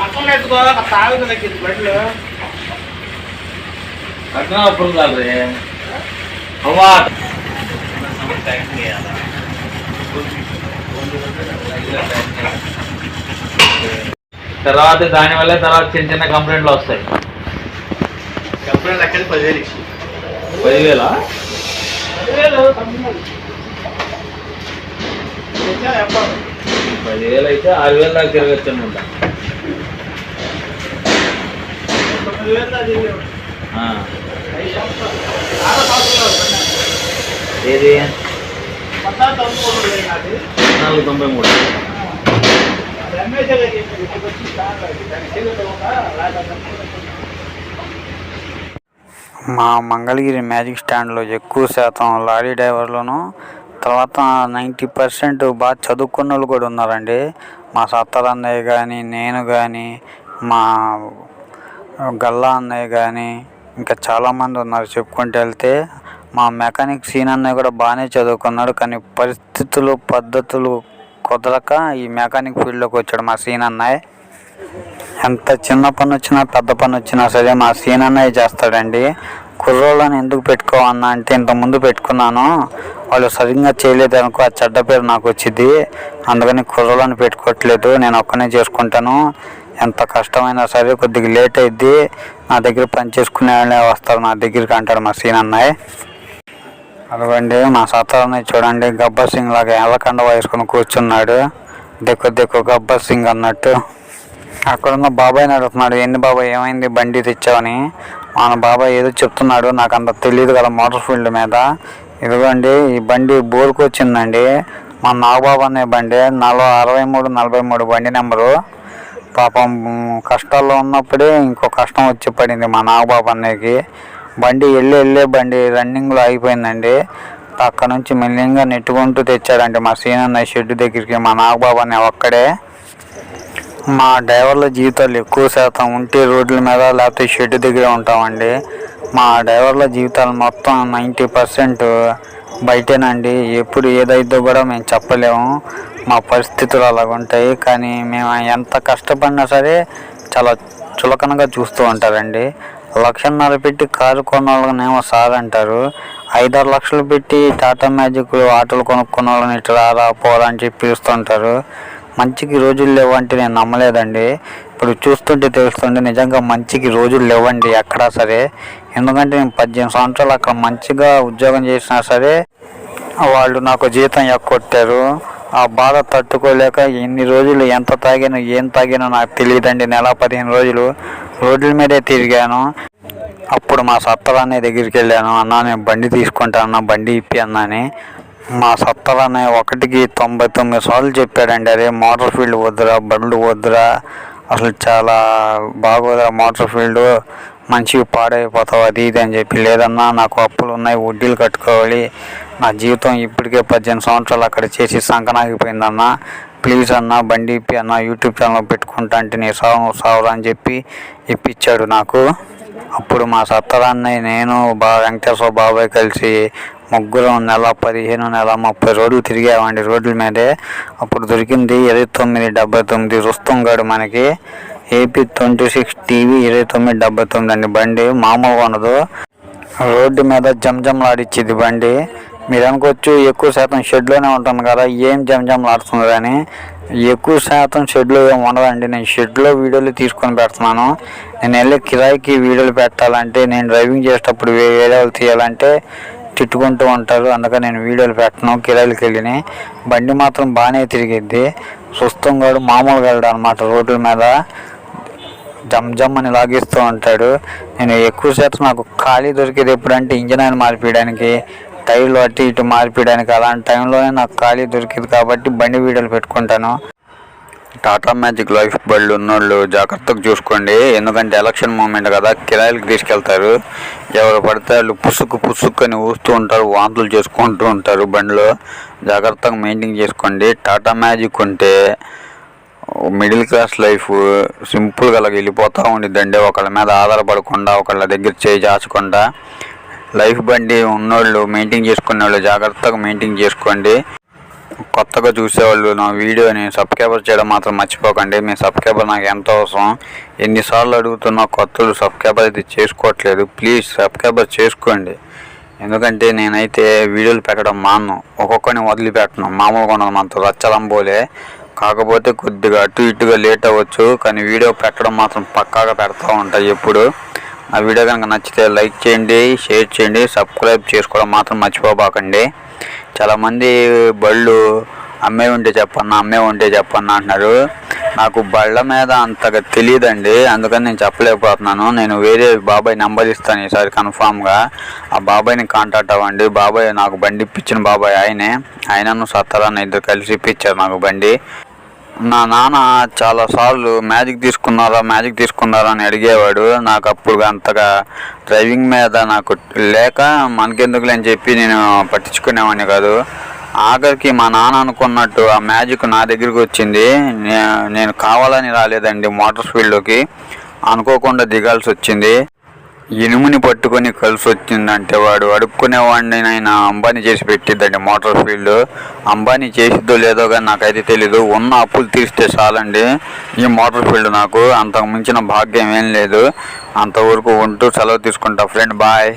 పక్కన ఎత్తుకో తాగుతుంది నాకు ఇది బండ్లు. కట్నం అప్పుడు కాదు అవ్వా తర్వాత దానివల్ల తర్వాత చిన్న చిన్న కంప్లైంట్లు వస్తాయి. అక్కడ పదివేలు పదివేల? పదివేలు అయితే ఆరు వేలు దాకా తిరగచ్చు ఉంటా ఏది? నాలుగు తొంభై మూడు. మా మంగళగిరి మ్యాజిక్ స్టాండ్లో ఎక్కువ శాతం లారీ డ్రైవర్లను తర్వాత నైంటీ పర్సెంట్ బాగా చదువుకున్న వాళ్ళు కూడా ఉన్నారండి. మా సత్తర్ అన్నయ్య కానీ నేను కానీ మా గల్లా అన్నయ్య కానీ ఇంకా చాలామంది ఉన్నారు చెప్పుకుంటూ వెళ్తే మా మెకానిక్ సీన్ అన్నయ్య కూడా బాగానే చదువుకున్నాడు కానీ పరిస్థితులు పద్ధతులు కుదరక ఈ మెకానిక్ ఫీల్డ్లోకి వచ్చాడు మా సీన్ అన్నయ్య. ఎంత చిన్న పని వచ్చినా పెద్ద పని వచ్చినా సరే మా సీన్ అన్నయ్య చేస్తాడండి. కుర్రోళ్ళని ఎందుకు పెట్టుకోవన్నా అంటే ఇంతకుముందు పెట్టుకున్నాను. వాళ్ళు సరిగ్గా చేయలేదు అనుకో ఆ చెడ్డ పేరు నాకు వచ్చింది అందుకని కుర్రోళ్ళని పెట్టుకోవట్లేదు నేను ఒక్కనే చేసుకుంటాను. ఎంత కష్టమైనా సరే కొద్దిగా లేట్ అయింది నా దగ్గర పని చేసుకునే వాళ్ళే వస్తారు. నా దగ్గరికి అంటాడు మా సీన్ అన్నయ్య అదిగోండి మా సత్తాన్ని చూడండి. గబ్బర్ సింగ్ లాగా ఎల్లకండ వేసుకొని కూర్చున్నాడు. దిక్కు దిక్కు గబ్బర్ సింగ్ అన్నట్టు. అక్కడున్న బాబాయ్ని అడుగుతున్నాడు ఏంది బాబాయ్ ఏమైంది? బండి తెచ్చావని. మన బాబాయ్ ఏదో చెప్తున్నాడు. నాకు అంత తెలియదు కదా మోటార్ ఫీల్డ్ మీద. ఇదిగోండి ఈ బండి బోర్కు వచ్చిందండి. మా నాగబాబు అనే బండి నలభై అరవై మూడు నలభై మూడు బండి నెంబరు. పాపం కష్టాల్లో ఉన్నప్పుడే ఇంకో కష్టం వచ్చి పడింది మా నాగబాబు అన్నయ్యకి. బండి వెళ్ళి వెళ్ళే బండి రన్నింగ్లో అయిపోయిందండి. అక్కడ నుంచి మెల్లింగా నెట్టుకుంటూ తెచ్చాడండి మా సీనన్న షెడ్ దగ్గరికి మా నాగబాబు అనే ఒక్కడే. మా డ్రైవర్ల జీవితాలు ఎక్కువ శాతం ఉంటే రోడ్ల మీద లేకపోతే షెడ్ దగ్గర ఉంటామండి. మా డ్రైవర్ల జీవితాలు మొత్తం నైంటీ పర్సెంట్ బయటేనండి. ఎప్పుడు ఏదైతే కూడా మేము చెప్పలేము. మా పరిస్థితులు అలాగ ఉంటాయి కానీ మేము ఎంత కష్టపడినా సరే చాలా చులకనగా చూస్తూ ఉంటారండి. లక్షన్నర పెట్టి కారు కొన్న వాళ్ళనేమో సార్ అంటారు. ఐదారు లక్షలు పెట్టి టాటా మ్యాజిక్ ఆటోలు కొనుక్కున్న వాళ్ళని ఇట్లా రారా పోరా అని చెప్పి పిలుస్తుంటారు. మంచికి రోజులు లేవంటే నేను నమ్మలేదండి. ఇప్పుడు చూస్తుంటే తెలుస్తుంది నిజంగా మంచికి రోజులు లేవండి ఎక్కడా సరే. ఎందుకంటే నేను పద్దెనిమిది సంవత్సరాలు అక్కడ మంచిగా ఉద్యోగం చేసినా సరే వాళ్ళు నాకు జీతం ఎక్కొట్టారు. ఆ బాధ తట్టుకోలేక ఎన్ని రోజులు ఎంత తాగానో ఏం తాగానో నాకు తెలియదండి. నెల పదిహేను రోజులు రోడ్ల మీదే తిరిగాను. అప్పుడు మా సత్తర్ అనే దగ్గరికి వెళ్ళాను. అన్న నేను బండి తీసుకుంటాను అన్న బండి ఇప్పి అన్నాని మా సత్తర్ అనే ఒకటికి తొంభై తొమ్మిది సార్లు చెప్పాడండి. అరే మోటార్ ఫీల్డ్ వద్దురా బండ్లు వద్దురా. అసలు చాలా బాగోదురా మోటార్ ఫీల్డ్. మంచిగా పాడైపోతావు అది ఇది అని చెప్పి. లేదన్నా నాకు అప్పులు ఉన్నాయి వడ్డీలు కట్టుకోవాలి. నా జీవితం ఇప్పటికే పద్దెనిమిది సంవత్సరాలు అక్కడ చేసి సంకనాగిపోయిందన్న. ప్లీజ్ అన్న బండి ఇప్పి అన్న యూట్యూబ్ ఛానల్ పెట్టుకుంటా అంటే నీ సావు సావురా అని చెప్పి ఇప్పించాడు నాకు. అప్పుడు మా సత్తరాన్ని నేను బా వెంకటేశ్వర బాబాయ్ కలిసి ముగ్గురం నెల పదిహేను నెల ముప్పై రోజులు తిరిగామండి. రోడ్ల మీదే అప్పుడు దొరికింది ఇరవై తొమ్మిది డెబ్బై తొమ్మిది రుస్తుంగాడు మనకి. ఏపీ ట్వంటీ సిక్స్ టీవీ ఇరవై తొమ్మిది డెబ్బై తొమ్మిది అండి బండి. మామూలుగా ఉండదు రోడ్డు మీద జంజంలాడిచ్చింది బండి. మీరు అనుకోవచ్చు ఎక్కువ శాతం షెడ్లోనే ఉంటుంది కదా ఏం జంజంలాడుతుంది కానీ ఎక్కువ శాతం షెడ్లో ఏం ఉండదండి. నేను షెడ్లో వీడియోలు తీసుకొని పెడుతున్నాను. నేను వెళ్ళి కిరాయికి వీడియోలు పెట్టాలంటే నేను డ్రైవింగ్ చేసేటప్పుడు వేరే వాళ్ళు తీయాలంటే తిట్టుకుంటూ ఉంటారు. అందుకని నేను వీడియోలు పెట్టను కిరాయిలకి వెళ్ళినాయి బండి మాత్రం బాగానే తిరిగిద్ది. సుస్తంగాడు మామూలుగా వెళ్ళడం అనమాట రోడ్ల మీద. జమ్ జమ్ అని లాగిస్తూ ఉంటాడు. నేను ఎక్కువ శాతం నాకు ఖాళీ దొరికేది ఎప్పుడంటే ఇంజన్ ఆయిల్ మార్పియడానికి టైర్లు అటు ఇటు మార్పియడానికి. అలాంటి టైంలోనే నాకు ఖాళీ దొరికింది కాబట్టి బండి వీడియోలు పెట్టుకుంటాను. టాటా మ్యాజిక్ లైఫ్ బళ్ళు ఉన్నోళ్ళు జాగ్రత్తగా చూసుకోండి. ఎందుకంటే ఎలక్షన్ మూమెంట్ కదా కిరాయిలకు తీసుకెళ్తారు. ఎవరు పడితే వాళ్ళు పుసుక్కు పుసుక్కు అని ఊస్తూ ఉంటారు వాంతులు చేసుకుంటూ ఉంటారు బండిలో. జాగ్రత్తగా మెయింటైన్ చేసుకోండి. టాటా మ్యాజిక్ ఉంటే మిడిల్ క్లాస్ లైఫ్ సింపుల్గా అలాగ వెళ్ళిపోతూ ఉండిద్దండి. ఒకళ్ళ మీద ఆధారపడకుండా ఒకళ్ళ దగ్గర చేయి చాచకుండా లైఫ్ బండి ఉన్నోళ్ళు మెయింటైన్ చేసుకునే వాళ్ళు జాగ్రత్తగా మెయింటైన్ చేసుకోండి. కొత్తగా చూసేవాళ్ళు నా వీడియోని సబ్స్క్రైబర్ చేయడం మాత్రం మర్చిపోకండి. మీ సబ్స్క్రైబర్ నాకు ఎంతో అవసరం? ఎన్నిసార్లు అడుగుతున్నా కొత్తలు సబ్స్క్రైబర్ అయితే చేసుకోవట్లేదు. ప్లీజ్ సబ్స్క్రైబర్ చేసుకోండి. ఎందుకంటే నేనైతే వీడియోలు పెట్టడం మాను ఒక్కొక్కరిని వదిలిపెట్టను. మామూలుగా ఉన్నది మనతో రచ్చలంబోలే కాకపోతే కొద్దిగా అటు ఇటుగా లేట్ అవ్వచ్చు కానీ వీడియో పెట్టడం మాత్రం పక్కాగా పెడతా ఉంటాయి ఎప్పుడు. ఆ వీడియో కనుక నచ్చితే లైక్ చేయండి షేర్ చేయండి సబ్స్క్రైబ్ చేసుకోవడం మాత్రం మర్చిపోబాకండి. చాలామంది బళ్ళు అమ్మే ఉంటే చెప్పన్నా అమ్మే ఉంటే చెప్పన్నా అంటున్నారు. నాకు బళ్ళ మీద అంతగా తెలియదండి అందుకని నేను చెప్పలేకపోతున్నాను. నేను వేరే బాబాయ్ నెంబర్ ఇస్తాను ఈసారి కన్ఫామ్గా. ఆ బాబాయ్ని కాంటాక్ట్ అవ్వండి. బాబాయ్ నాకు బండి ఇప్పించిన బాబాయ్ ఆయనే. ఆయనను సత్తారాన్ని ఇద్దరు కలిసి ఇప్పించారు నాకు బండి. నా నాన్న చాలా సార్లు మ్యాజిక్ తీసుకున్నారా మ్యాజిక్ తీసుకున్నారా అని అడిగేవాడు. నాకు అప్పుడు అంతగా డ్రైవింగ్ మీద నాకు లేక మనకెందుకులే అని చెప్పి నేను పట్టించుకునేవాడిని కాదు. ఆఖరికి మా నాన్న అనుకున్నట్టు ఆ మ్యాజిక్ నా దగ్గరికి వచ్చింది. నేను కావాలని రాలేదండి మోటార్ ఫీల్డ్లోకి అనుకోకుండా దిగాల్సి వచ్చింది. ఇనుముని పట్టుకొని కలిసి వచ్చిందంటే వాడు అడుక్కునేవాడిని ఆయన అంబానీ చేసి పెట్టిద్దండి మోటార్ ఫీల్డ్. అంబానీ చేసిద్దో లేదో కానీ నాకైతే తెలీదు. ఉన్న అప్పులు తీస్తే చాలండి ఈ మోటార్ ఫీల్డ్ నాకు. అంతకు మించిన భాగ్యం ఏం లేదు. అంతవరకు ఉంటూ సెలవు తీసుకుంటా. Friend bye.